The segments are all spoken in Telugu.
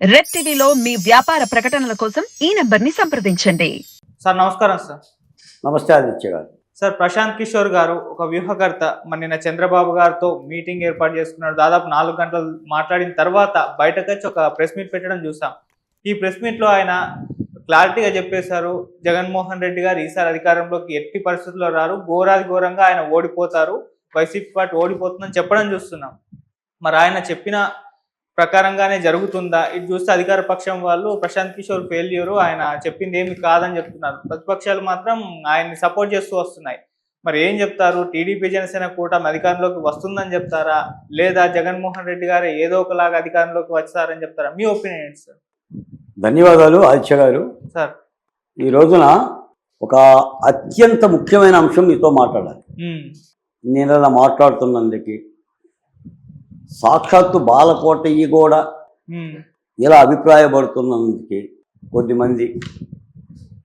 రెడ్ టీవీలో మీ వ్యాపార ప్రకటనల కోసం ఈ నెంబర్ని సంప్రదించండి. సార్ నమస్కారం సార్. నమస్తే ఆదిత్య గారు. సార్ ప్రశాంత్ కిషోర్ గారు ఒక వ్యూహకర్త. మన నిన్న చంద్రబాబు గారితో మీటింగ్ ఏర్పాటు చేసుకున్నాడు. దాదాపు నాలుగు గంటలు మాట్లాడిన తర్వాత బయటకు వచ్చి ఒక ప్రెస్ మీట్ పెట్టడం చూసాం. ఈ ప్రెస్ మీట్లో ఆయన క్లారిటీగా చెప్పేశారు. జగన్మోహన్ రెడ్డి గారు ఈసారి అధికారంలోకి ఎట్టి పరిస్థితుల్లో రారు. ఘోరాది ఘోరంగా ఆయన ఓడిపోతారు. వైసీపీ పార్టీ ఓడిపోతుందని చెప్పడం చూస్తున్నాం. మరి ఆయన చెప్పిన ప్రకారంగానే జరుగుతుందా? ఇది చూస్తే అధికార పక్షం వాళ్ళు ప్రశాంత్ కిషోర్ ఫెయిల్యూర్ ఆయన చెప్పింది ఏమి కాదని చెప్తున్నారు. ప్రతిపక్షాలు మాత్రం ఆయన్ని సపోర్ట్ చేస్తూ వస్తున్నాయి. మరి ఏం చెప్తారు? టీడీపీ జనసేన కూటమి అధికారంలోకి వస్తుందని చెప్తారా? లేదా జగన్మోహన్ రెడ్డి గారు ఏదో ఒకలాగా అధికారంలోకి వచ్చారని చెప్తారా? మీ ఒపీనియన్ ఏంటి సార్ ధన్యవాదాలు ఆదిత్య గారు. సార్ ఈ రోజున ఒక అత్యంత ముఖ్యమైన అంశం మీతో మాట్లాడాలి. ఉమ్, నేను అలా మాట్లాడుతున్నందుకు సాక్షాత్తు బాలకోటయ్య కూడా ఇలా అభిప్రాయపడుతున్నందుకు కొద్దిమంది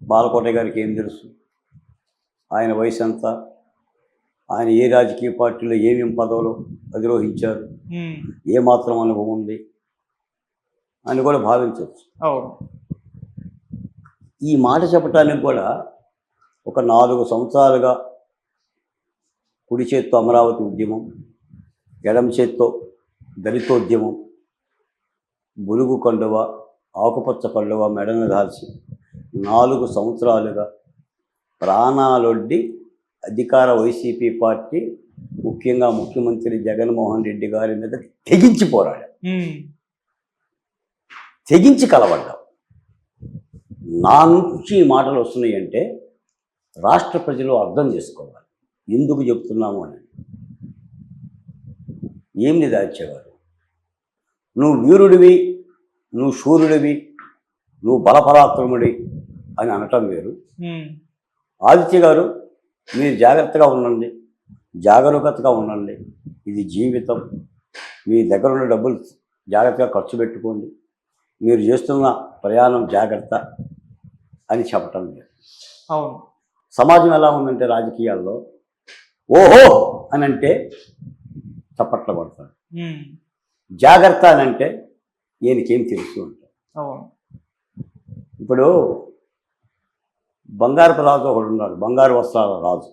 బాలకోటయ్య గారికి ఏం తెలుసు? ఆయన వయసు ఎంత? ఆయన ఏ రాజకీయ పార్టీలో ఏమేం పదవులు అధిరోహించారు? ఏమాత్రం అనుభవం ఉంది? అని కూడా భావించవచ్చు. ఈ మాట చెప్పటానికి కూడా ఒక నాలుగు సంవత్సరాలుగా కుడి చేత్తో అమరావతి ఉద్యమం ఎడమ చేత్తో దళితోద్యమం బులుగు కండువ ఆకుపచ్చ కండువ మెడన దాల్చి నాలుగు సంవత్సరాలుగా ప్రాణాలొడ్డి అధికార వైసీపీ పార్టీ ముఖ్యంగా ముఖ్యమంత్రి జగన్మోహన్ రెడ్డి గారి మీద తెగించి పోరాడారు ఉమ్, తెగించి కలవడ్డాం. నా నుంచి ఈ మాటలు వస్తున్నాయి అంటే రాష్ట్ర ప్రజలు అర్థం చేసుకోవాలి. ఎందుకు చెప్తున్నాము అని. ఏం లేదు ఆచార్యగారు నువ్వు వీరుడివి నువ్వు శూరుడివి నువ్వు బలపరాక్రముడి అని అనటం వేరు. ఆదిత్య గారు మీరు జాగ్రత్తగా ఉండండి జాగరూకతగా ఉండండి. ఇది జీవితం. మీ దగ్గర ఉన్న డబ్బులు జాగ్రత్తగా ఖర్చు పెట్టుకోండి. మీరు చేస్తున్న ప్రయాణం జాగ్రత్త అని చెప్పటం లేదు అవును. సమాజం ఎలా ఉందంటే రాజకీయాల్లో ఓహో అని అంటే చప్పట్లు పడతాడు జాగ్రత్త అని అంటే ఈయనకేం తెలుసు అంటాడు. ఇప్పుడు బంగారపు రాజు ఒకడు ఉన్నాడు బంగారు వస్త్రాల రాజు.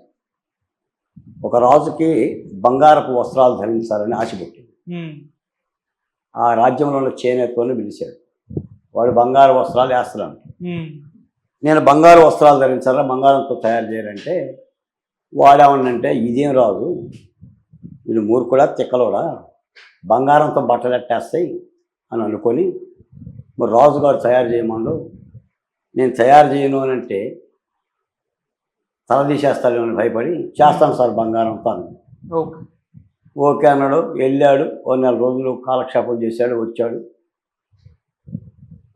ఒక రాజుకి బంగారపు వస్త్రాలు ధరించాలని ఆశ పుట్టింది ఉమ్, ఆ రాజ్యంలో ఉన్న చేనేతోని పిలిచాడు. వాడు బంగారు వస్త్రాలు వేస్తున్నాడు. ఉమ్, నేను బంగారు వస్త్రాలు ధరించాలా బంగారంతో తయారు చేయాలంటే వాడేమన్నంటే ఇదేం రాదు వీడు మూర్ఖుడా తిక్కలోడా? బంగారంతో బట్టలు ఎట్టేస్తాయి అని అనుకొని మరి రాజుగారు తయారు చేయమన్నాడు నేను తయారు చేయను అని అంటే తల తీసేస్తాడేమని భయపడి చేస్తాను సార్ బంగారంతో అన్నాడు ఓకే. ఓకే అన్నాడు. వెళ్ళాడు. ఓ నెల రోజులు కాలక్షేపం చేశాడు వచ్చాడు.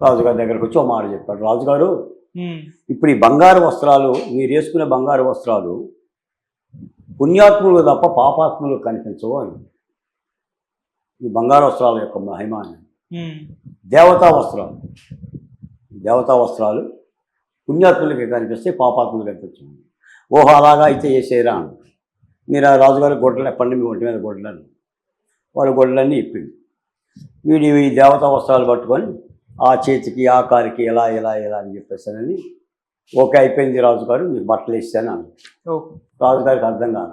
రాజుగారి దగ్గరకు వచ్చి ఓ మాట చెప్పాడు. రాజుగారు ఇప్పుడు ఈ బంగారు వస్త్రాలు మీరు వేసుకునే బంగారు వస్త్రాలు పుణ్యాత్ములు తప్ప పాపాత్ములు కనిపించవు అని. ఈ బంగారు వస్త్రాల యొక్క మహిమ అని. దేవతా వస్త్రాలు దేవతా వస్త్రాలు పుణ్యాత్ములకి కనిపిస్తాయి పాపాత్ములు కనిపించవు. ఓహో అలాగా అయితే అని. మీరు ఆ రాజుగారి గొడ్డలు ఎప్పండి మీ ఒంటి మీద గొడ్డలని. వాడు గొడ్డలన్నీ ఇప్పింది వీడి ఈ దేవతా వస్త్రాలు పట్టుకొని ఆ చేతికి ఆ కారికి ఇలా ఇలా ఇలా అని చెప్పేసానని ఓకే అయిపోయింది రాజుగారు మీకు బట్టలు ఇస్తాను అని ఓకే. రాజుగారికి అర్థం కాల.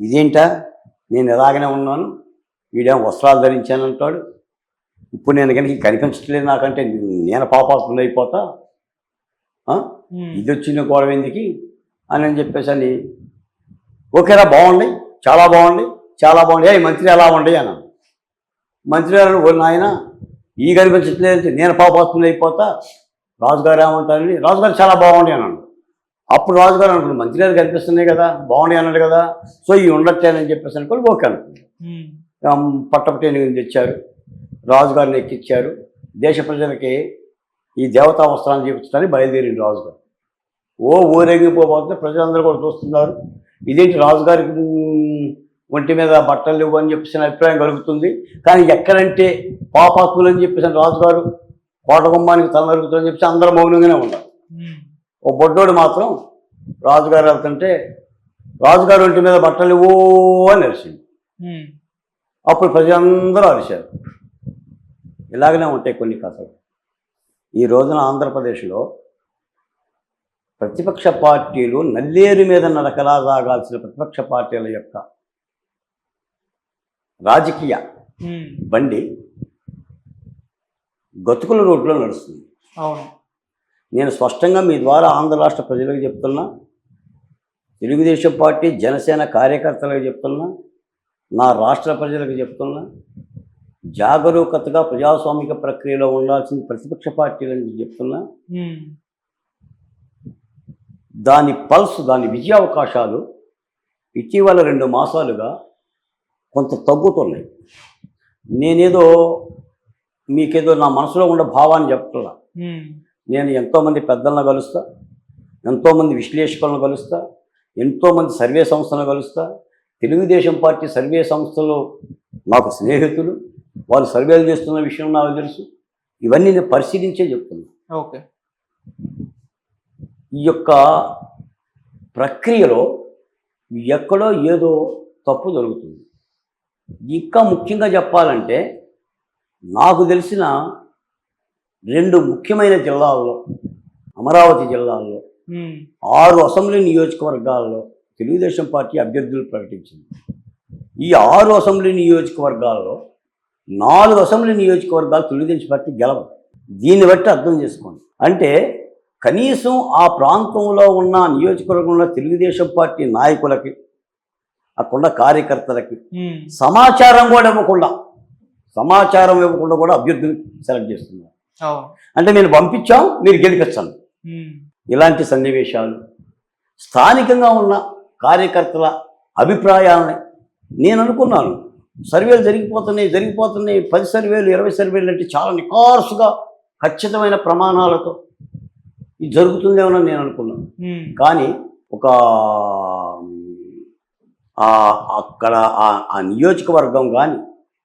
ఇదేంటా? నేను ఎలాగనే ఉన్నాను వీడేమో వస్త్రాలు ధరించానంటాడు ఇప్పుడు నేను కనుక కనిపించట్లేదు నాకంటే నేను పాపాత్ములు అయిపోతా? ఇది వచ్చిన గొడవ ఎందుకు? అని అని చెప్పేసి అని ఓకేరా బాగుంది చాలా బాగుంది చాలా బాగుంది. ఏ మంత్రి ఎలా ఉండి అన్నాను మంత్రి గారు నాయన ఈ కనిపించట్లేదు నేను పాపాత్ములు అయిపోతా? రాజుగారు ఏమంటారని రాజుగారు చాలా బాగుంది అన్నాను అప్పుడు రాజుగారు అనుకున్నాడు మంత్రి గారు కనిపిస్తున్నాయి కదా బాగుంది అన్నాడు కదా సో ఈ ఉండొచ్చానని చెప్పేసి అనుకోని ఓకే అనుకున్నాను ఉమ్, పట్టపటేని తెచ్చారు రాజుగారిని ఎక్కిచ్చారు. దేశ ప్రజలకి ఈ దేవతా వస్త్రాన్ని చూపించడానికి బయలుదేరింది రాజుగారు. ఓ ఊరేగిపోతే ప్రజలందరూ కూడా చూస్తున్నారు. ఇదేంటి రాజుగారికి ఒంటి మీద బట్టలు లేవు అని చెప్పేసి అభిప్రాయం కలుగుతుంది. కానీ ఎక్కడంటే పాపాత్ములు అని చెప్పేసి రాజుగారు కోటగుమ్మానికి తల నరుగుతుందని చెప్పేసి అందరూ మౌనంగానే ఉన్నారు. ఓ బొడ్డోడు మాత్రం రాజుగారు వెళ్తుంటే రాజుగారు ఒంటి మీద బట్టలు ఇవ్వో అని అరిచింది అప్పుడు ప్రజలందరూ అరిశారు ఇలాగనే ఉంటాయి కొన్ని కథలు. ఈ రోజున ఆంధ్రప్రదేశ్లో ప్రతిపక్ష పార్టీలు నల్లేరు మీద నడకలా సాగాల్సిన ప్రతిపక్ష పార్టీల యొక్క రాజకీయ బండి గతుకుల రోడ్లో నడుస్తుంది. అవును. నేను స్పష్టంగా మీ ద్వారా ఆంధ్ర రాష్ట్ర ప్రజలకు చెప్తున్నా తెలుగుదేశం పార్టీ జనసేన కార్యకర్తలకు చెప్తున్నా నా రాష్ట్ర ప్రజలకు చెప్తున్నా జాగరూకతగా ప్రజాస్వామిక ప్రక్రియలో ఉండాల్సిన ప్రతిపక్ష పార్టీలని చెప్తున్నా దాని పల్స్ దాని విజయ అవకాశాలు ఇటీవల రెండు మాసాలుగా కొంత తగ్గుతున్నాయి. నేనేదో మీకేదో నా మనసులో ఉన్న భావాన్ని చెప్తున్నా. నేను ఎంతోమంది పెద్దలను కలుస్తా ఎంతోమంది విశ్లేషకులను కలుస్తా ఎంతోమంది సర్వే సంస్థలను కలుస్తా. తెలుగుదేశం పార్టీ సర్వే సంస్థలు నాకు స్నేహితులు వాళ్ళు సర్వేలు చేస్తున్న విషయం నాకు తెలుసు. ఇవన్నీ నేను పరిశీలించే చెప్తున్నా. ఓకే. ఈ యొక్క ప్రక్రియలో ఎక్కడో ఏదో తప్పు జరుగుతుంది. ఇంకా ముఖ్యంగా చెప్పాలంటే నాకు తెలిసిన రెండు ముఖ్యమైన జిల్లాల్లో అమరావతి జిల్లాల్లో ఆరు అసెంబ్లీ నియోజకవర్గాల్లో తెలుగుదేశం పార్టీ అభ్యర్థులు ప్రకటించింది. ఈ ఆరు అసెంబ్లీ నియోజకవర్గాల్లో నాలుగు అసెంబ్లీ నియోజకవర్గాలు తెలుగుదేశం పార్టీ గెలవదు. దీన్ని బట్టి అర్థం చేసుకోండి. అంటే కనీసం ఆ ప్రాంతంలో ఉన్న నియోజకవర్గంలో తెలుగుదేశం పార్టీ నాయకులకి అక్కడున్న కార్యకర్తలకి సమాచారం కూడా ఇవ్వకుండా సమాచారం ఇవ్వకుండా కూడా అభ్యర్థులు సెలెక్ట్ చేస్తున్నారు. అంటే నేను పంపించాం మీరు గెలిపించండి. ఉమ్, ఇలాంటి సన్నివేశాలు స్థానికంగా ఉన్న కార్యకర్తల అభిప్రాయాలని నేను అనుకున్నాను. సర్వేలు జరిగిపోతున్నాయి జరిగిపోతున్నాయి. పది సర్వేలు ఇరవై సర్వేలు అంటే చాలా నికార్సుగా ఖచ్చితమైన ప్రమాణాలతో ఇది జరుగుతుందేమో నేను అనుకున్నాను. కానీ ఒక అక్కడ ఆ- ఆ నియోజకవర్గం కానీ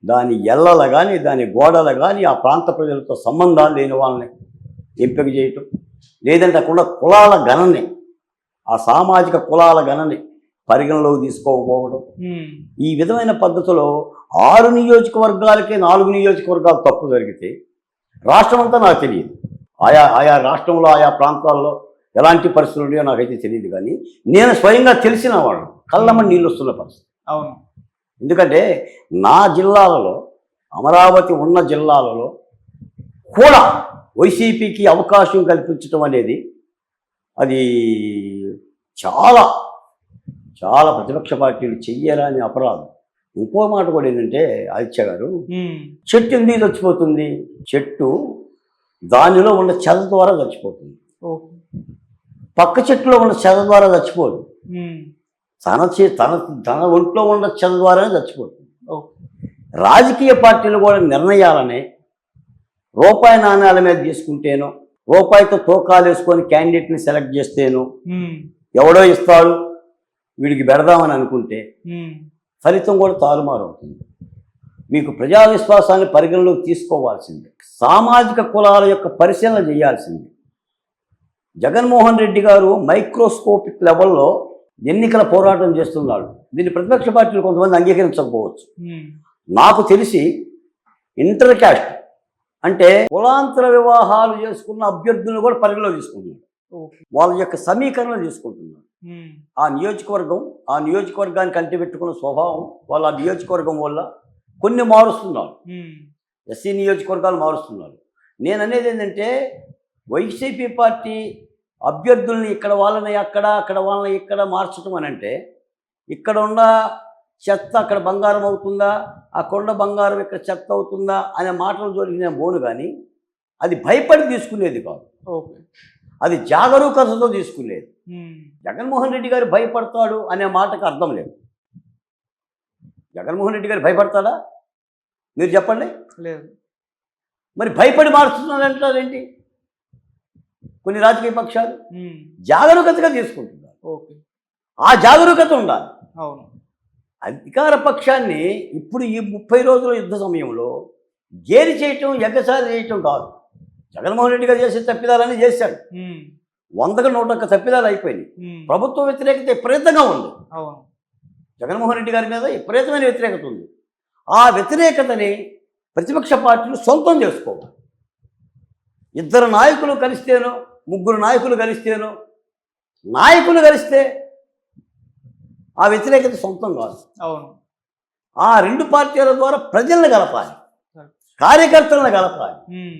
దాని ఎల్లల కానీ దాని గోడల కానీ ఆ ప్రాంత ప్రజలతో సంబంధాలు లేని వాళ్ళని ఎంపిక చేయటం లేదంటే అక్కడ కులాల గణని ఆ సామాజిక కులాల గణని పరిగణలోకి తీసుకోకపోవడం ఈ విధమైన పద్ధతిలో ఆరు నియోజకవర్గాలకే నాలుగు నియోజకవర్గాలు తప్పు జరిగితే రాష్ట్రం అంతా నాకు తెలియదు. ఆయా ఆయా రాష్ట్రంలో ఆయా ప్రాంతాల్లో ఎలాంటి పరిస్థితులు ఉన్నాయో నాకైతే తెలియదు కానీ నేను స్వయంగా తెలిసిన వాళ్ళు కళ్ళమ్మ నీళ్ళు వస్తున్న పరిస్థితి. అవును. ఎందుకంటే నా జిల్లాలలో అమరావతి ఉన్న జిల్లాలలో కూడా వైసీపీకి అవకాశం కల్పించడం అనేది అది చాలా చాలా ప్రతిపక్ష పార్టీలు చెయ్యరాని అపరాధం. ఇంకో మాట కూడా ఏంటంటే ఆదిత్య గారు చెట్టు ఎందుకు చచ్చిపోతుంది? చెట్టు దానిలో ఉన్న చెద ద్వారా చచ్చిపోతుంది. పక్క చెట్టులో ఉన్న చెద ద్వారా చచ్చిపోదు. తన చే తన తన ఒంట్లో ఉన్న చెద ద్వారానే చచ్చిపోతుంది. రాజకీయ పార్టీలు కూడా నిర్ణయాలని రూపాయి నాణ్యాల మీద తీసుకుంటేనో రూపాయితో తూకాలు వేసుకొని క్యాండిడేట్ని సెలెక్ట్ చేస్తేనో ఎవడో ఇస్తాడు వీడికి పెడదామని అనుకుంటే ఫలితం కూడా తారుమారు అవుతుంది మీకు ప్రజా విశ్వాసాన్ని పరిగణలోకి తీసుకోవాల్సిందే. సామాజిక కులాల యొక్క పరిశీలన చేయాల్సిందే. జగన్మోహన్ రెడ్డి గారు మైక్రోస్కోపిక్ లెవెల్లో ఎన్నికల పోరాటం చేస్తున్నాడు. దీన్ని ప్రతిపక్ష పార్టీలు కొంతమంది అంగీకరించకపోవచ్చు. నాకు తెలిసి ఇంటర్ క్యాస్ట్ అంటే కులాంతర వివాహాలు చేసుకున్న అభ్యర్థులను కూడా పరిగణలో తీసుకుంటున్నారు ఓకే. వాళ్ళ యొక్క సమీకరణ చేసుకుంటున్నారు ఉమ్, ఆ నియోజకవర్గం ఆ నియోజకవర్గానికి అంటి పెట్టుకున్న స్వభావం వాళ్ళ నియోజకవర్గం వల్ల కొన్ని మారుస్తున్నారు. ఎస్సీ నియోజకవర్గాలు మారుస్తున్నారు. నేను అనేది ఏంటంటే వైసీపీ పార్టీ అభ్యర్థుల్ని ఇక్కడ వాళ్ళని అక్కడ అక్కడ వాళ్ళని ఇక్కడ మార్చడం అని అంటే ఇక్కడ ఉన్న చెత్త అక్కడ బంగారం అవుతుందా? ఆ కొండ బంగారం ఇక్కడ చెత్త అవుతుందా? అనే మాటలు జోలికి నేను పోను కానీ అది భయపడి తీసుకునేది కాదు. ఓకే. అది జాగరూకతతో తీసుకునేది. జగన్మోహన్ రెడ్డి గారు భయపడతాడు అనే మాటకు అర్థం లేదు. జగన్మోహన్ రెడ్డి గారు భయపడతాడా? మీరు చెప్పండి. లేదు. మరి భయపడి మారుస్తున్నాడు అంటారేంటి కొన్ని రాజకీయ పక్షాలు జాగరూకతగా తీసుకుంటున్నారు. ఓకే. ఆ జాగరూకత ఉండాలి. అవును. అధికార పక్షాన్ని ఇప్పుడు ఈ ముప్పై రోజుల యుద్ధ సమయంలో గేలి చేయటం ఎగ్గసారి చేయటం కాదు. జగన్మోహన్ రెడ్డి గారు చేసే తప్పిదాలన్నీ చేశాడు. వందకు నూట ఒక్క తప్పిదాలు అయిపోయినాయి. ప్రభుత్వ వ్యతిరేకత విపరీతంగా ఉంది. జగన్మోహన్ రెడ్డి గారి మీద విపరీతమైన వ్యతిరేకత ఉంది. ఆ వ్యతిరేకతని ప్రతిపక్ష పార్టీలు సొంతం చేసుకోవాలి. ఇద్దరు నాయకులు కలిస్తేనో ముగ్గురు నాయకులు కలిస్తేనో నాయకులు కలిస్తే ఆ వ్యతిరేకత సొంతం కాదు. అవును. ఆ రెండు పార్టీల ద్వారా ప్రజలను కలపాలి కార్యకర్తలను కలపాలి. ఉమ్,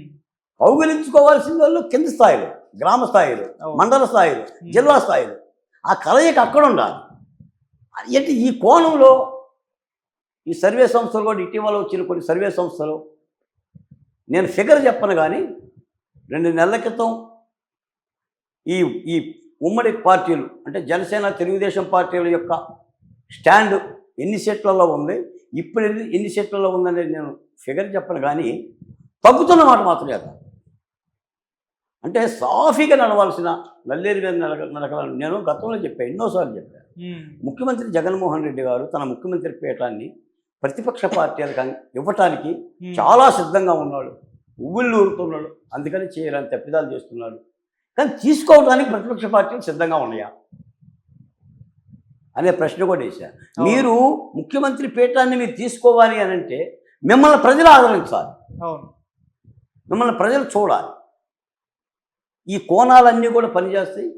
కౌగిలించుకోవాల్సిన వాళ్ళు కింద స్థాయిలో గ్రామ స్థాయిలో. మండల స్థాయిలో జిల్లా స్థాయిలో. ఆ కలయిక అక్కడ ఉండాలి. అంటే ఈ కోణంలో ఈ సర్వే సంస్థలు కూడా ఇటీవల వచ్చిన కొన్ని సర్వే సంస్థలు నేను ఫిగర్ చెప్పను కానీ రెండు నెలల క్రితం ఈ ఈ ఉమ్మడి పార్టీలు అంటే జనసేన తెలుగుదేశం పార్టీల యొక్క స్టాండ్ ఎన్ని సీట్లలో ఉంది? ఇప్పుడు ఎన్ని ఎన్ని సీట్లలో ఉందనేది నేను ఫిగర్ చెప్పను కానీ తగ్గుతున్న మాట మాత్రం చేద్దాం అంటే సాఫీగా నడవాల్సిన నల్లేరు మీద నడక నడకాలని నేను గతంలో చెప్పాను ఎన్నోసార్లు చెప్పాను ముఖ్యమంత్రి జగన్మోహన్ రెడ్డి గారు తన ముఖ్యమంత్రి పీఠాన్ని ప్రతిపక్ష పార్టీలకు ఇవ్వటానికి చాలా సిద్ధంగా ఉన్నాడు. ఉవ్వుళ్ళు ఊరుతున్నాడు అందుకని చేయరని తప్పిదాలు చేస్తున్నాడు. కానీ తీసుకోవడానికి ప్రతిపక్ష పార్టీలు సిద్ధంగా ఉన్నాయా? అనే ప్రశ్న కూడా వేశారు. మీరు ముఖ్యమంత్రి పీఠాన్ని మీరు తీసుకోవాలి అని అంటే మిమ్మల్ని ప్రజలు ఆదరించాలి. మిమ్మల్ని ప్రజలు చూడాలి. ఈ కోణాలన్నీ కూడా పనిచేస్తాయి.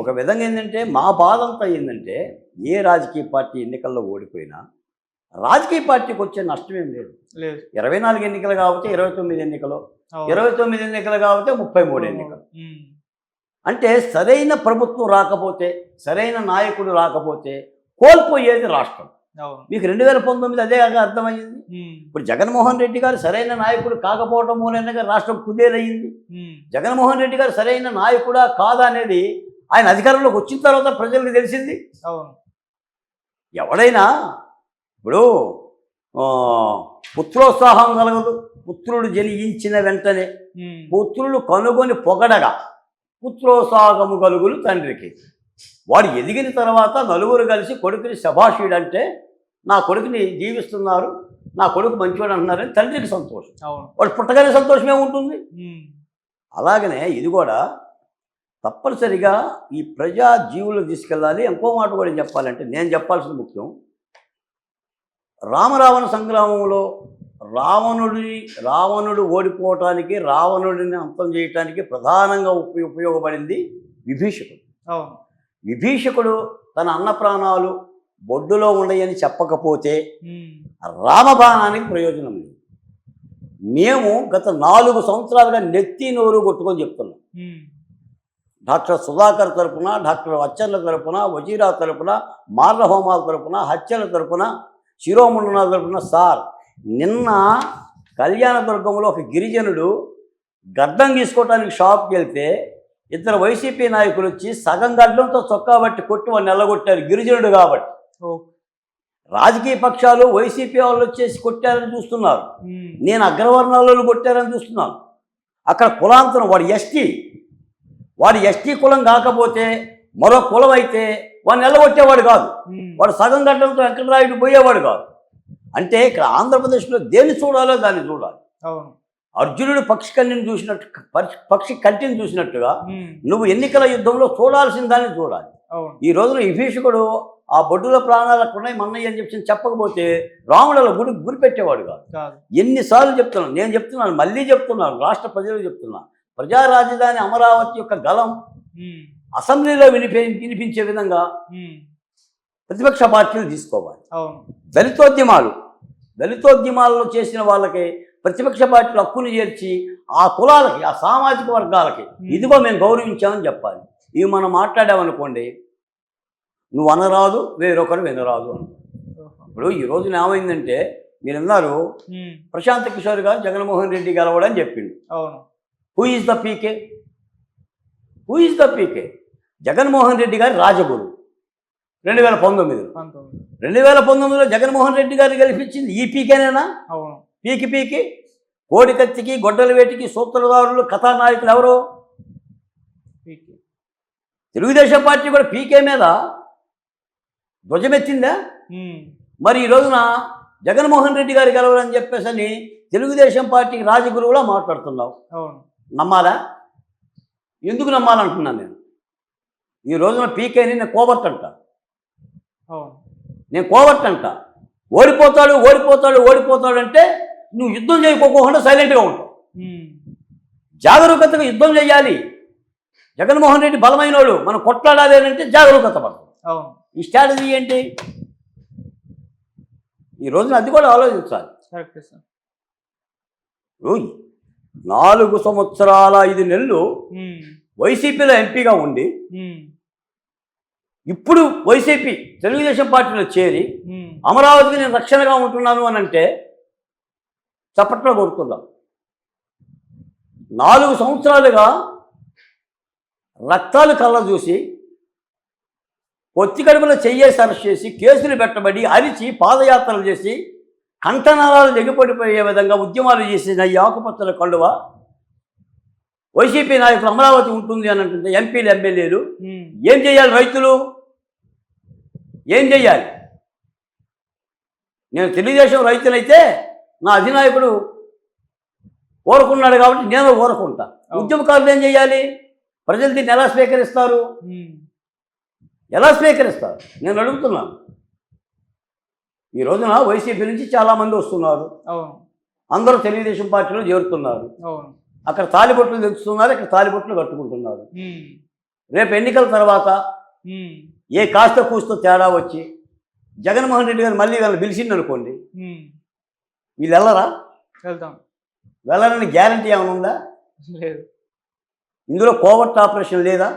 ఒక విధంగా ఏంటంటే మా బాధ అంతా ఏంటంటే ఏ రాజకీయ పార్టీ ఎన్నికల్లో ఓడిపోయినా రాజకీయ పార్టీకి వచ్చే నష్టం ఏం లేదు. ఇరవై నాలుగు ఎన్నికలు కాబట్టి ఇరవై తొమ్మిది ఎన్నికలు. ఇరవై తొమ్మిది ఎన్నికలు కాబట్టి ముప్పై మూడు ఎన్నికలు. అంటే సరైన ప్రభుత్వం రాకపోతే సరైన నాయకుడు రాకపోతే కోల్పోయేది రాష్ట్రం. మీకు రెండు వేల పంతొమ్మిది అదే కాక అర్థమైంది ఉమ్, ఇప్పుడు జగన్మోహన్ రెడ్డి గారు సరైన నాయకుడు కాకపోవడం మూలంగా రాష్ట్రం కుదేరయ్యింది ఉమ్, జగన్మోహన్ రెడ్డి గారు సరైన నాయకుడా కాదా అనేది ఆయన అధికారంలోకి వచ్చిన తర్వాత ప్రజలకు తెలిసింది. ఎవడైనా ఇప్పుడు ఆ, పుత్రోత్సాహం కలగదు. పుత్రుడు జనించిన వెంటనే ఉమ్, పుత్రులు కనుగొని పొగడగా పుత్రోత్సాహము కలుగులు తండ్రికి. వాడు ఎదిగిన తర్వాత నలుగురు కలిసి కొడుకుని శభాషుడు అంటే నా కొడుకుని జీవిస్తున్నారు నా కొడుకు మంచివాడు అంటున్నారని తండ్రికి సంతోషం. వాడు పుట్టగానే సంతోషమే ఉంటుంది అలాగనే ఇది కూడా తప్పనిసరిగా ఈ ప్రజా జీవులు తీసుకెళ్ళాలి. ఇంకో మాట కూడా చెప్పాలంటే నేను చెప్పాల్సిన ముఖ్యం. రామరావణ సంగ్రామంలో రావణుడి రావణుడు ఓడిపోవటానికి రావణుడిని అంతం చేయటానికి ప్రధానంగా ఉప ఉపయోగపడింది విభీషకుడు అవును. విభీషకుడు తన అన్న ప్రాణాలు బొడ్డులో ఉండయని చెప్పకపోతే రామబాణానికి ప్రయోజనం లేదు. మేము గత నాలుగు సంవత్సరాలుగా నెత్తి నోరు కొట్టుకొని చెప్తున్నాం. డాక్టర్ సుధాకర్ తరపున డాక్టర్ అచ్చర్ల తరపున వజీరా తరపున మార్ల హోమాల తరపున హత్యల తరపున శిరోముండనాల తరపున సార్ నిన్న కళ్యాణదుర్గంలో ఒక గిరిజనుడు గడ్డం తీసుకోవటానికి షాప్కి వెళ్తే ఇద్దరు వైసీపీ నాయకులు వచ్చి సగం గడ్డంతో చొక్కా బట్టి కొట్టి వాడిని నిలగొట్టారు గిరిజనుడు కాబట్టి. రాజకీయ పక్షాలు వైసీపీ వాళ్ళు వచ్చేసి కొట్టారని చూస్తున్నారు. నేను అగ్రవర్ణాలలో కొట్టారని చూస్తున్నాను అక్కడ కులాంతరం వాడు ఎస్టీ. వాడు ఎస్టీ కులం కాకపోతే మరో కులం అయితే వాడిని నిలబొట్టేవాడు కాదు. వాడు సగం గడ్డంతో వెంకటరాయుడు పోయేవాడు కాదు. అంటే ఇక్కడ ఆంధ్రప్రదేశ్లో దేన్ని చూడాలో దాన్ని చూడాలి. అవును. అర్జునుడు పక్షి కన్నిని చూసినట్టు పక్షి- కంటిని చూసినట్టుగా నువ్వు ఎన్నికల యుద్ధంలో చూడాల్సిన దాన్ని చూడాలి. ఈ రోజున ఈ భీషకుడు ఆ బొడ్డుల ప్రాణాలు అక్కడ ఉన్నాయి మన్నయ్య అని చెప్పి చెప్పకపోతే రాముడు గుడి గురి పెట్టేవాడు కాదు. ఎన్నిసార్లు చెప్తున్నాను నేను చెప్తున్నాను మళ్ళీ చెప్తున్నాను రాష్ట్ర ప్రజలకు చెప్తున్నా ప్రజా రాజధాని అమరావతి యొక్క గలం అసెంబ్లీలో వినిపి వినిపించే విధంగా ప్రతిపక్ష పార్టీలు తీసుకోవాలి. దళితోద్యమాలు దళితోద్యమాలలో చేసిన వాళ్ళకి ప్రతిపక్ష పార్టీలు హక్కును చేర్చి ఆ కులాలకి ఆ సామాజిక వర్గాలకి ఇదిగో మేము గౌరవించామని చెప్పాలి. ఇవి మనం మాట్లాడామనుకోండి నువ్వు అనరాదు వేరొకరు వినరాదు. ఇప్పుడు ఈ రోజున ఏమైందంటే మీరు అన్నారు ఉమ్, ప్రశాంత్ కిషోర్ గారు జగన్మోహన్ రెడ్డి గెలవడని చెప్పిండు. అవును. Who is the PK who is the PK Jaganmohan Reddy గారి రాజగురు. రెండు వేల పంతొమ్మిదిలో. పంతొమ్మిది. రెండు వేల పంతొమ్మిదిలో జగన్మోహన్ రెడ్డి గారు గెలిపించింది. ఈ పీకేనేనా? అవును. పీకి పీకి. కోడి కత్తికి గొడ్డల వేటికి సూత్రధారులు కథానాయకులు ఎవరు? పీకే. తెలుగుదేశం పార్టీ కూడా పీకే మీద ధ్వజమెత్తిందా? మరి ఈ రోజున జగన్మోహన్ రెడ్డి గారు గెలవరని చెప్పేసి అని తెలుగుదేశం పార్టీకి రాజగురువులా మాట్లాడుతున్నావు. నమ్మాలా? ఎందుకు నమ్మాలంటున్నాను నేను? ఈ రోజున పీకేని నేను కోబట్టంట నేను కోబట్టంట ఓడిపోతాడు ఓడిపోతాడు ఓడిపోతాడు అంటే నువ్వు యుద్ధం చేయకోకుండా సైలెంట్గా ఉంటావు. జాగరూకతగా యుద్ధం చేయాలి. జగన్మోహన్ రెడ్డి బలమైనోడు మనం కొట్లాడాలి అని అంటే జాగరూకత అవును. ఈ స్ట్రాటజీ ఏంటి? ఈ రోజున అది కూడా ఆలోచించాలి. నాలుగు సంవత్సరాల ఐదు నెలలు వైసీపీలో ఎంపీగా ఉండి ఇప్పుడు వైసీపీ తెలుగుదేశం పార్టీలో చేరి అమరావతికి నేను రక్షణగా ఉంటున్నాను అని అంటే చప్పట్లో కొడుతున్నాం. నాలుగు సంవత్సరాలుగా రక్తాలు కళ్ళ చూసి పొత్తి కడుపులో చెయ్యేసి అరెస్ట్ చేసి కేసులు పెట్టబడి అరిచి పాదయాత్రలు చేసి కంఠనాళాలు దిగిపడిపోయే విధంగా ఉద్యమాలు చేసిన ఈ ఆకుపచ్చల కండువ వైసీపీ నాయకులు అమరావతి ఉంటుంది అని అంటుంటే ఎంపీలు ఎమ్మెల్యేలు ఏం చేయాలి రైతులు? ఏం చెయ్యాలి నేను తెలుగుదేశం రైతునైతే నా అధినాయకుడు ఊరుకున్నాడు కాబట్టి నేను ఊరుకుంటా ఉద్యమకారులు ఏం చేయాలి? ప్రజలు దీన్ని ఎలా స్వీకరిస్తారు? ఎలా స్వీకరిస్తారు? నేను అడుగుతున్నాను ఈ రోజున వైసీపీ నుంచి చాలామంది వస్తున్నారు. అందరూ తెలుగుదేశం పార్టీలో చేరుతున్నారు. అక్కడ తాలిబొట్లు తెచ్చుతున్నారు ఇక్కడ తాలిబొట్లు కట్టుకుంటున్నారు రేపు ఎన్నికల తర్వాత ఏ కాస్త కూస్తో తేడా వచ్చి జగన్మోహన్ రెడ్డి గారు మళ్ళీ వీళ్ళని పిలిచింది అనుకోండి వీళ్ళు వెళ్ళరా? వెళ్తాం వెళ్ళాలని గ్యారంటీ ఏమైనా ఉందా? లేదు. ఇందులో కోవర్ట్ ఆపరేషన్ లేదా?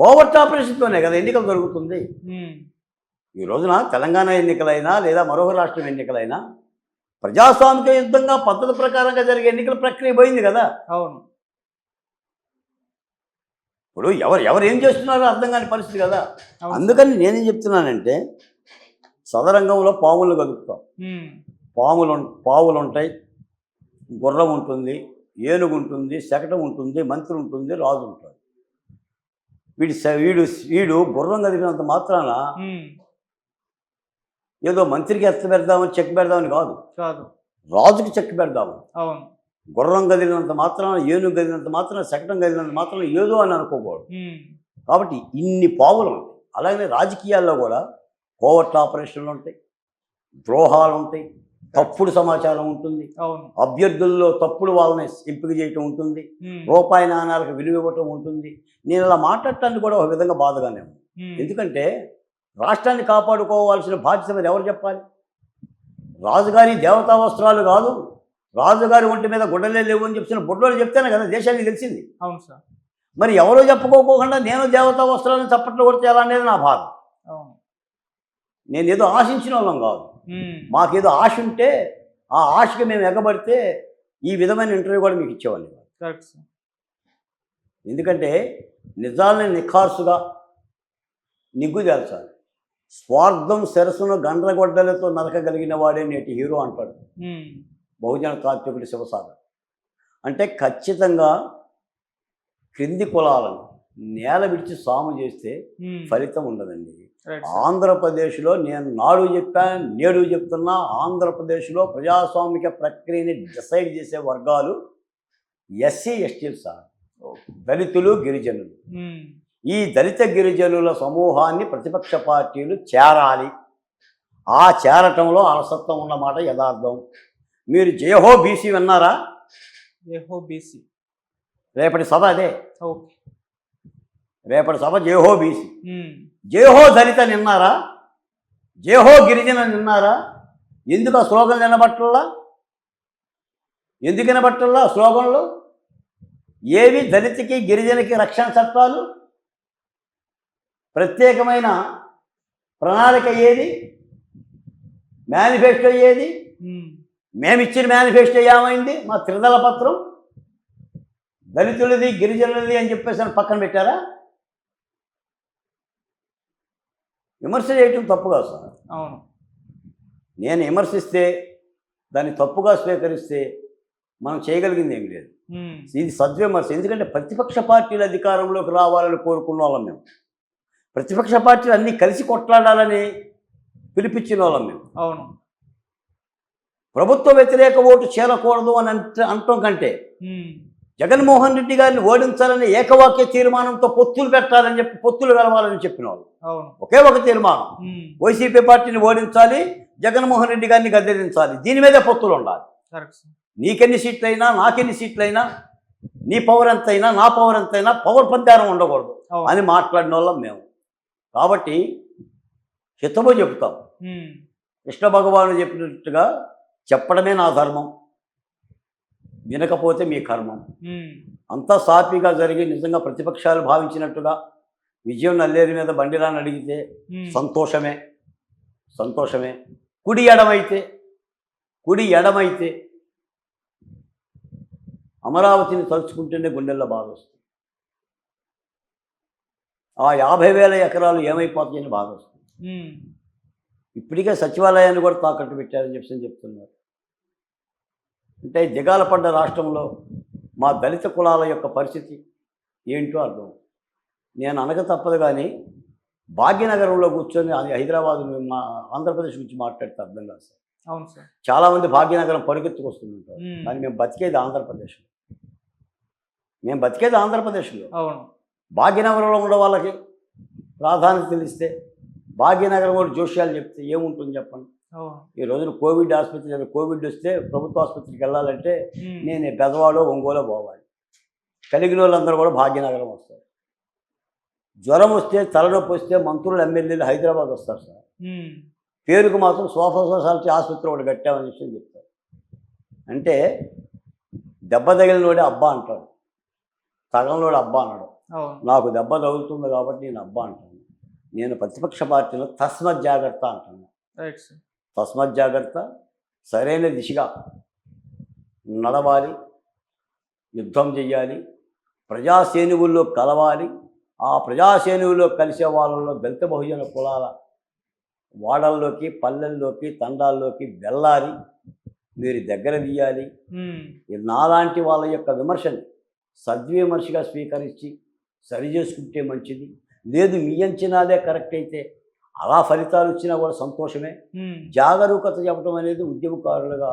కోవర్ట్ ఆపరేషన్తోనే కదా ఎన్నికలు జరుగుతుంది. ఈ రోజున తెలంగాణ ఎన్నికలైనా లేదా మరొక రాష్ట్రం ఎన్నికలైనా ప్రజాస్వామిక యుద్ధంగా పద్ధతి ప్రకారంగా జరిగే ఎన్నికల ప్రక్రియ పోయింది కదా. అవును. ఇప్పుడు ఎవరు ఎవరు ఏం చేస్తున్నారో అర్థం కాని పరిస్థితి కదా. అందుకని నేనేం చెప్తున్నానంటే సదరంగంలో పాములు కలుపుతాం ఉమ్, పాములు పావులు ఉంటాయి గుర్రం ఉంటుంది ఏనుగు ఉంటుంది శకటం ఉంటుంది మంత్రి ఉంటుంది రాజు ఉంటాడు. వీడి వీడు వీడు గుర్రం కదిపినంత మాత్రాన ఏదో మంత్రికి ఎత్త పెడదామని చెక్ పెడదామని కాదు. కాదు. రాజుకి చెక్ పెడదామని అవును. గుర్రం కదిలినంత మాత్రాన ఏనుగు కదిలినంత మాత్రాన శకటం కదిలినంత మాత్రాన ఏదో అని అనుకోకూడదు. కాబట్టి ఇన్ని పావులు ఉంటాయి. అలాగే రాజకీయాల్లో కూడా కోవట్ ఆపరేషన్లు ఉంటాయి ద్రోహాలు ఉంటాయి తప్పుడు సమాచారం ఉంటుంది. అభ్యర్థుల్లో తప్పుడు వాళ్ళని ఎంపిక చేయటం ఉంటుంది. రూపాయి నాణాలకు విలువ ఇవ్వటం ఉంటుంది. నేను అలా మాట్లాడటానికి కూడా ఒక విధంగా బాధగానే ఉంది ఎందుకంటే రాష్ట్రాన్ని కాపాడుకోవాల్సిన బాధ్యత మీద ఎవరు చెప్పాలి? రాజుగారి దేవతా వస్త్రాలు కాదు రాజుగారి ఒంటి మీద గుడ్డలే లేవు అని చెప్పిన బుడ్డోళ్ళు చెప్తేనే కదా దేశానికి తెలిసింది. అవును సార్. మరి ఎవరో చెప్పుకోకుండా నేను దేవతా వస్త్రాలను చప్పట్లు కొడితే ఎలా అనేది నా బాధ. నేను ఏదో ఆశించిన వాళ్ళం కాదు. మాకేదో ఆశ ఉంటే ఆ ఆశకి మేము ఎగబడితే ఈ విధమైన ఇంటర్వ్యూ కూడా మీకు ఇచ్చేవాళ్ళం సార్. ఎందుకంటే నిజాలని నిఖార్సుగా నిగ్గు తేల్చాలి స్వార్థం శిరస్సును గండ్రగొడ్డలతో నరకగలిగిన వాడే నేటి హీరో అంటాడు. బహుజన తాత్వికుడి శివసాగర్. అంటే ఖచ్చితంగా క్రింది కులాలను నేల విడిచి సాము చేస్తే ఫలితం ఉండదండి. ఆంధ్రప్రదేశ్లో నేను నాడు చెప్పాను నేడు చెప్తున్నా ఆంధ్రప్రదేశ్లో ప్రజాస్వామిక ప్రక్రియని డిసైడ్ చేసే వర్గాలు ఎస్సీ ఎస్టీలు సార్. దళితులు గిరిజనులు. ఈ దళిత గిరిజనుల సమూహాన్ని ప్రతిపక్ష పార్టీలు చేరాలి. ఆ చేరటంలో అలసత్వం ఉన్నమాట యథార్థం. మీరు జయహో బీసీ విన్నారా? ఏహో బీసీ. రేపటి సభ అదే. ఓకే. రేపటి సభ జయహో బీసీ. జయహో దళిత నిన్నారా? జయహో గిరిజన నిన్నారా? ఎందుకు ఆ స్లోగన్ వినబట్టల్లా ఎందుకు వినబట్టల్లా ఆ స్లోగన్లు? ఏవి దళితకి గిరిజనకి రక్షణ చట్టాలు? ప్రత్యేకమైన ప్రణాళిక ఏది? మేనిఫెస్టో ఏది? మేమిచ్చిన మేనిఫెస్టో ఏమైంది? మా త్రిదళ పత్రం. దళితులది గిరిజనులది అని చెప్పేసి అని పక్కన పెట్టారా? విమర్శ చేయటం తప్పు కాదు సార్. అవును. నేను విమర్శిస్తే దాన్ని తప్పుగా స్వీకరిస్తే మనం చేయగలిగింది ఏమి లేదు. ఇది సద్విమర్శ. ఎందుకంటే ప్రతిపక్ష పార్టీలు అధికారంలోకి రావాలని కోరుకున్న వాళ్ళం మేము. ప్రతిపక్ష పార్టీలు అన్నీ కలిసి కొట్లాడాలని పిలిపించిన వాళ్ళం మేము. అవును. ప్రభుత్వ వ్యతిరేక ఓటు చేరకూడదు అని అంటే అనటం కంటే జగన్మోహన్ రెడ్డి గారిని ఓడించాలని ఏకవాక్య తీర్మానంతో పొత్తులు పెట్టాలని చెప్పి పొత్తులు కలవాలని చెప్పిన వాళ్ళు. ఒకే ఒక తీర్మానం. వైసీపీ పార్టీని ఓడించాలి జగన్మోహన్ రెడ్డి గారిని గద్దెదించాలి. దీని మీదే పొత్తులు ఉండాలి. నీకెన్ని సీట్లైనా నాకెన్ని సీట్లైనా నీ పవర్ ఎంతైనా నా పవర్ ఎంతైనా పవర్ పందారం ఉండకూడదు. అని మాట్లాడిన వాళ్ళం మేము. కాబట్టి హితమో చెప్తాం కృష్ణ భగవాను చెప్పినట్టుగా చెప్పడమే నా ధర్మం. వినకపోతే మీ కర్మం. అంతా సాత్విగా జరిగి నిజంగా ప్రతిపక్షాలు భావించినట్టుగా విజయం నల్లేరు మీద బండిరాని అడిగితే సంతోషమే. సంతోషమే. కుడి ఎడమైతే కుడి ఎడమైతే అమరావతిని తలుచుకుంటేనే గుండెల్లో బాధ వస్తుంది. ఆ యాభై వేల ఎకరాలు ఏమైపోతాయని బాధ వస్తుంది. ఇప్పటికే సచివాలయాన్ని కూడా తాకట్టు పెట్టారని చెప్పి చెప్తున్నారు. అంటే దిగాల పడ్డ రాష్ట్రంలో మా దళిత కులాల యొక్క పరిస్థితి ఏంటో అర్థం. నేను అనక తప్పదు కానీ భాగ్యనగరంలో కూర్చొని అది హైదరాబాద్ మా ఆంధ్రప్రదేశ్ గురించి మాట్లాడితే అర్థం కాదు సార్. అవును సార్. చాలామంది భాగ్యనగరం పరిగెత్తుకొస్తుంటారు కానీ మేము బతికేది ఆంధ్రప్రదేశ్లో. మేము బతికేది ఆంధ్రప్రదేశ్లో. అవును. భాగ్యనగరంలో ఉన్న వాళ్ళకి ప్రాధాన్యత తెలిస్తే భాగ్యనగరం కూడా జోష్యాలు చెప్తే ఏముంటుంది చెప్పండి? ఈ రోజున కోవిడ్ ఆసుపత్రి కోవిడ్ వస్తే ప్రభుత్వ ఆసుపత్రికి వెళ్ళాలంటే నేను బెదవాడో ఒంగోలో పోవాలి. కలిగిన వాళ్ళందరూ కూడా భాగ్యనగరం వస్తారు. జ్వరం వస్తే తలనొప్పి వస్తే మంత్రులు ఎమ్మెల్యేలు హైదరాబాద్ వస్తారు సార్. పేరుకు మాత్రం సోఫా సోసాలకి ఆసుపత్రి ఒకటి కట్టామని విషయం చెప్తారు. అంటే దెబ్బ తగిలినోడే అబ్బా అంటాడు తగలనోడు అబ్బా అన్నాడు నాకు దెబ్బ తగులుతుంది కాబట్టి నేను అబ్బా అంటాను నేను ప్రతిపక్ష పార్టీలో తస్మత్ జాగ్రత్త అంటాను రైట్ సార్. తస్మత్ జాగ్రత్త సరైన దిశగా నడవాలి యుద్ధం చెయ్యాలి ప్రజాసేనువుల్లో కలవాలి ఆ ప్రజాసేనువుల్లో కలిసే వాళ్ళలో దళిత బహుజన కులాల వాడల్లోకి పల్లెల్లోకి తండాల్లోకి వెళ్ళాలి మీరు దగ్గర తీయాలి నాలాంటి వాళ్ళ యొక్క విమర్శని సద్విమర్శగా స్వీకరించి సరి చేసుకుంటే మంచిది. లేదు మీ అంచనాలే కరెక్ట్ అయితే అలా ఫలితాలు వచ్చినా కూడా సంతోషమే. జాగరూకత చెప్పడం అనేది ఉద్యమకారులుగా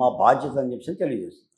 మా బాధ్యత అని చెప్పి తెలియజేస్తుంది